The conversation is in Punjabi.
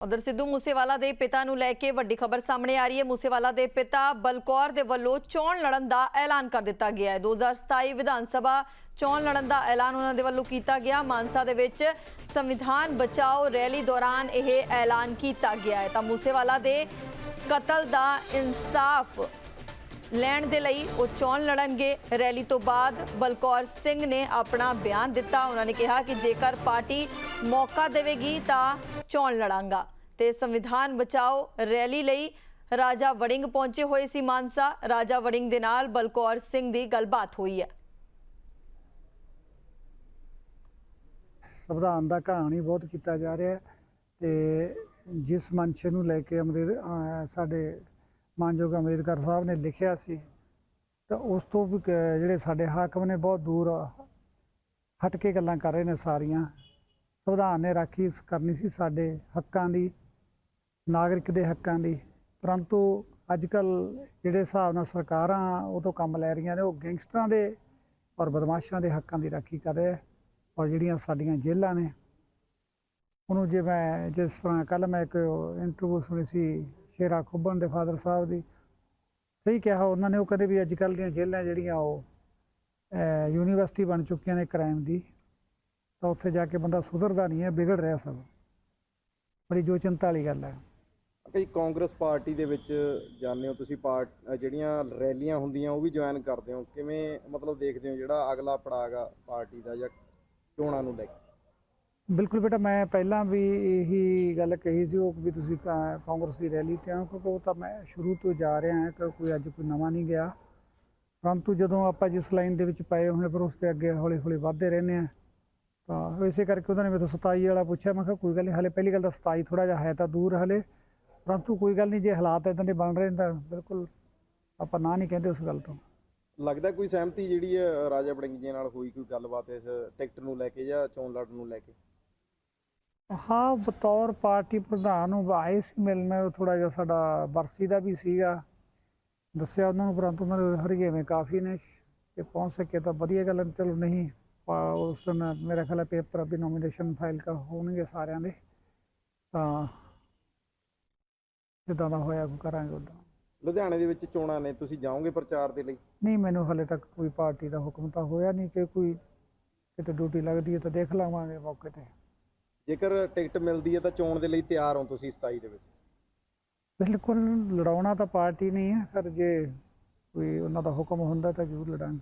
ਉਧਰ ਸਿੱਧੂ ਮੂਸੇਵਾਲਾ ਦੇ ਪਿਤਾ ਨੂੰ ਲੈ ਕੇ ਵੱਡੀ ਖਬਰ ਸਾਹਮਣੇ ਆ ਰਹੀ ਹੈ। ਮੂਸੇਵਾਲਾ ਦੇ ਪਿਤਾ ਬਲਕੌਰ ਦੇ ਵੱਲੋਂ ਚੋਣ ਲੜਨ ਦਾ ਐਲਾਨ ਕਰ ਦਿੱਤਾ ਗਿਆ ਹੈ। 2027 ਵਿਧਾਨ ਸਭਾ ਚੋਣ ਲੜਨ ਦਾ ਐਲਾਨ ਉਹਨਾਂ ਦੇ ਵੱਲੋਂ ਕੀਤਾ ਗਿਆ। ਮਾਨਸਾ ਦੇ ਵਿੱਚ ਸੰਵਿਧਾਨ ਬਚਾਓ ਰੈਲੀ ਦੌਰਾਨ ਇਹ ਐਲਾਨ ਕੀਤਾ ਗਿਆ ਹੈ। ਤਾਂ ਮੂਸੇਵਾਲਾ ਦੇ ਕਤਲ ਦਾ ਇਨਸਾਫ ਲੈਣ ਦੇ ਲਈ ਉਹ ਚੋਣ ਲੜਨਗੇ। ਰੈਲੀ ਤੋਂ ਬਾਅਦ ਬਲਕੌਰ ਸਿੰਘ ਨੇ ਆਪਣਾ ਬਿਆਨ ਦਿੱਤਾ। ਉਹਨਾਂ ਨੇ ਕਿਹਾ ਕਿ ਜੇਕਰ ਪਾਰਟੀ ਮੌਕਾ ਦੇਵੇਗੀ ਤਾਂ ਚੋਣ ਲੜਾਂਗਾ। ਤੇ ਸੰਵਿਧਾਨ ਬਚਾਓ ਰੈਲੀ ਲਈ ਰਾਜਾ ਵੜਿੰਗ ਪਹੁੰਚੇ ਹੋਏ ਸੀ ਮਾਨਸਾ। ਰਾਜਾ ਵੜਿੰਗ ਦੇ ਨਾਲ ਬਲਕੌਰ ਸਿੰਘ ਦੀ ਗੱਲਬਾਤ ਹੋਈ ਹੈ। ਸੰਵਿਧਾਨ ਦਾ ਕਹਾਣੀ ਬਹੁਤ ਕੀਤਾ ਜਾ ਰਿਹਾ ਹੈ ਤੇ ਜਿਸ ਮੰਸ਼ੇ ਨੂੰ ਲੈ ਕੇ ਅੰਮ੍ਰਿਤ ਸਾਡੇ ਮਾਨਯੋਗ ਅੰਬੇਦਕਰ ਸਾਹਿਬ ਨੇ ਲਿਖਿਆ ਸੀ, ਤਾਂ ਉਸ ਤੋਂ ਵੀ ਜਿਹੜੇ ਸਾਡੇ ਹਾਕਮ ਨੇ ਬਹੁਤ ਦੂਰ ਹਟ ਕੇ ਗੱਲਾਂ ਕਰ ਰਹੇ ਨੇ ਸਾਰੀਆਂ। ਸੰਵਿਧਾਨ ਨੇ ਰਾਖੀ ਕਰਨੀ ਸੀ ਸਾਡੇ ਹੱਕਾਂ ਦੀ, ਨਾਗਰਿਕ ਦੇ ਹੱਕਾਂ ਦੀ। ਪਰੰਤੂ ਅੱਜ ਕੱਲ ਜਿਹੜੇ ਹਿਸਾਬ ਨਾਲ ਸਰਕਾਰਾਂ ਉਹ ਤੋਂ ਕੰਮ ਲੈ ਰਹੀਆਂ ਨੇ, ਉਹ ਗੈਂਗਸਟਰਾਂ ਦੇ ਔਰ ਬਦਮਾਸ਼ਾਂ ਦੇ ਹੱਕਾਂ ਦੀ ਰਾਖੀ ਕਰ ਰਿਹਾ ਔਰ ਜਿਹੜੀਆਂ ਸਾਡੀਆਂ ਜੇਲ੍ਹਾਂ ਨੇ। ਉਹਨੂੰ ਜੇ ਮੈਂ, ਜਿਸ ਤਰ੍ਹਾਂ ਕੱਲ ਮੈਂ ਇੱਕ ਇੰਟਰਵਿਊ ਸੁਣੀ ਸੀ ਸ਼ੇਰਾ ਖੁੱਬਨ ਦੇ ਫਾਦਰ ਸਾਹਿਬ ਦੀ। ਸਹੀ ਕਿਹਾ, ਉਹਨਾਂ ਨੇ ਉਹ ਕਦੇ ਵੀ ਅੱਜ ਕੱਲ ਦੀਆਂ ਜੇਲ੍ਹਾਂ ਜਿਹੜੀਆਂ ਉਹ ਯੂਨੀਵਰਸਿਟੀ ਬਣ ਚੁੱਕੀਆਂ ਨੇ ਕ੍ਰਾਈਮ ਦੀ, ਤਾਂ ਉੱਥੇ ਜਾ ਕੇ ਬੰਦਾ ਸੁਧਰਦਾ ਨਹੀਂ ਹੈ, ਵਿਗੜ ਰਿਹਾ ਸਭ। ਬੜੀ ਜੋ ਚਿੰਤਾ ਵਾਲੀ ਗੱਲ ਹੈ। ਕਈ ਕਾਂਗਰਸ ਪਾਰਟੀ ਦੇ ਵਿੱਚ ਜਾਂਦੇ ਹੋ ਤੁਸੀਂ ਪਾਰਟ ਜਿਹੜੀਆਂ ਰੈਲੀਆਂ ਹੁੰਦੀਆਂ ਉਹ ਵੀ ਜੁਆਇਨ ਕਰਦੇ ਹੋ। ਕਿਵੇਂ ਮਤਲਬ ਦੇਖਦੇ ਹੋ ਜਿਹੜਾ ਅਗਲਾ ਪੜਾਗਾ ਪਾਰਟੀ ਦਾ ਜਾਂ ਚੋਣਾਂ ਨੂੰ ਲੈ ਕੇ? ਬਿਲਕੁਲ ਬੇਟਾ, ਮੈਂ ਪਹਿਲਾਂ ਵੀ ਇਹੀ ਗੱਲ ਕਹੀ ਸੀ ਉਹ ਵੀ ਤੁਸੀਂ ਕਾਂਗਰਸ ਦੀ ਰੈਲੀ ਤੇ ਆਓ, ਕਿਉਂਕਿ ਉਹ ਤਾਂ ਮੈਂ ਸ਼ੁਰੂ ਤੋਂ ਜਾ ਰਿਹਾ ਹਾਂ ਕਿ ਕੋਈ ਅੱਜ ਕੋਈ ਨਵਾਂ ਨਹੀਂ ਗਿਆ। ਪਰੰਤੂ ਜਦੋਂ ਆਪਾਂ ਜਿਸ ਲਾਈਨ ਦੇ ਵਿੱਚ ਪਏ ਹੋਏ ਪਰ ਉਸ ਤੇ ਅੱਗੇ ਹੌਲੀ ਹੌਲੀ ਵਧਦੇ ਰਹਿੰਦੇ ਆ ਤਾਂ ਇਸੇ ਕਰਕੇ ਉਹਨਾਂ ਨੇ ਮੈਨੂੰ 27 ਵਾਲਾ ਪੁੱਛਿਆ, ਮੈਂ ਕਿਹਾ ਕੋਈ ਗੱਲ ਨਹੀਂ, ਹਲੇ ਪਹਿਲੀ ਗੱਲ ਤਾਂ 27 ਥੋੜਾ ਜਿਹਾ ਹੈ ਤਾਂ ਦੂਰ ਹਲੇ। ਪਰੰਤੂ ਕੋਈ ਗੱਲ ਨਹੀਂ, ਜੇ ਹਾਲਾਤ ਇਦਾਂ ਦੇ ਬਣ ਰਹੇ ਤਾਂ ਬਿਲਕੁਲ ਆਪਾਂ ਨਾ ਨਹੀਂ ਕਹਿੰਦੇ ਉਸ ਗੱਲ ਤੋਂ। ਲੱਗਦਾ ਕੋਈ ਸਹਿਮਤੀ ਜਿਹੜੀ ਹੈ ਰਾਜਾ ਬੜਿੰਗ ਜੀ ਨਾਲ ਹੋਈ, ਕੋਈ ਗੱਲਬਾਤ ਇਸ ਟਿਕਟ ਨੂੰ ਲੈ ਕੇ ਜਾਂ ਚੋਣ ਲੜਨ ਨੂੰ ਲੈ ਕੇ? ਹਾਂ ਬਤੌਰ ਪਾਰਟੀ ਪ੍ਰਧਾਨ ਨੂੰ ਆਏ ਸੀ ਮਿਲਣਾ ਥੋੜਾ ਜਿਹਾ ਸਾਡਾ ਬਰਸੀ ਦਾ ਵੀ ਸੀਗਾ। ਦੱਸਿਆ ਉਹਨਾਂ ਨੂੰ ਪਰੰਤੂ ਉਹਨਾਂ ਦੇ ਹਰਗੇਵੇਂ ਕਾਫੀ ਨੇ ਕਿ ਪਹੁੰਚ ਸਕੇ ਤਾਂ ਵਧੀਆ ਗੱਲ ਚਲੋ ਨਹੀਂ ਉਸ ਦਿਨ ਮੇਰਾ ਖਿਆਲ ਪੇਪਰ ਵੀ ਨੋਮੀਨੇਸ਼ਨ ਫਾਈਲ ਕਰ ਹੋਣਗੇ ਸਾਰਿਆਂ ਦੇ। ਤਾਂ ਜਿੱਦਾਂ ਦਾ ਹੋਇਆ ਉਹ ਕਰਾਂਗੇ ਉਦਾਂ। ਲੁਧਿਆਣੇ ਦੇ ਵਿੱਚ ਚੋਣਾਂ ਨੇ ਤੁਸੀਂ ਜਾਓਗੇ ਪ੍ਰਚਾਰ ਦੇ ਲਈ? ਨਹੀਂ ਮੈਨੂੰ ਹਲੇ ਤੱਕ ਕੋਈ ਪਾਰਟੀ ਦਾ ਹੁਕਮ ਤਾਂ ਹੋਇਆ ਨਹੀਂ ਕਿ ਕੋਈ ਕਿਤੇ ਡਿਊਟੀ ਲੱਗਦੀ ਹੈ ਤਾਂ ਦੇਖ ਲਵਾਂਗੇ ਮੌਕੇ ਤੇ। ਜੇਕਰ ਟਿਕਟ ਮਿਲਦੀ ਹੈ ਤਾਂ ਚੋਣ ਦੇ ਲਈ ਤਿਆਰ ਹੋ ਤੁਸੀਂ 27 ਦੇ ਵਿੱਚ। ਬਿਲਕੁਲ, ਲੜਾਉਣਾ ਤਾਂ ਪਾਰਟੀ ਨਹੀਂ ਹੈ, ਪਰ ਜੇ ਕੋਈ ਉਹਨਾਂ ਦਾ ਹੁਕਮ ਹੁੰਦਾ ਤਾਂ ਜ਼ਰੂਰ ਲੜਾਂਗੇ।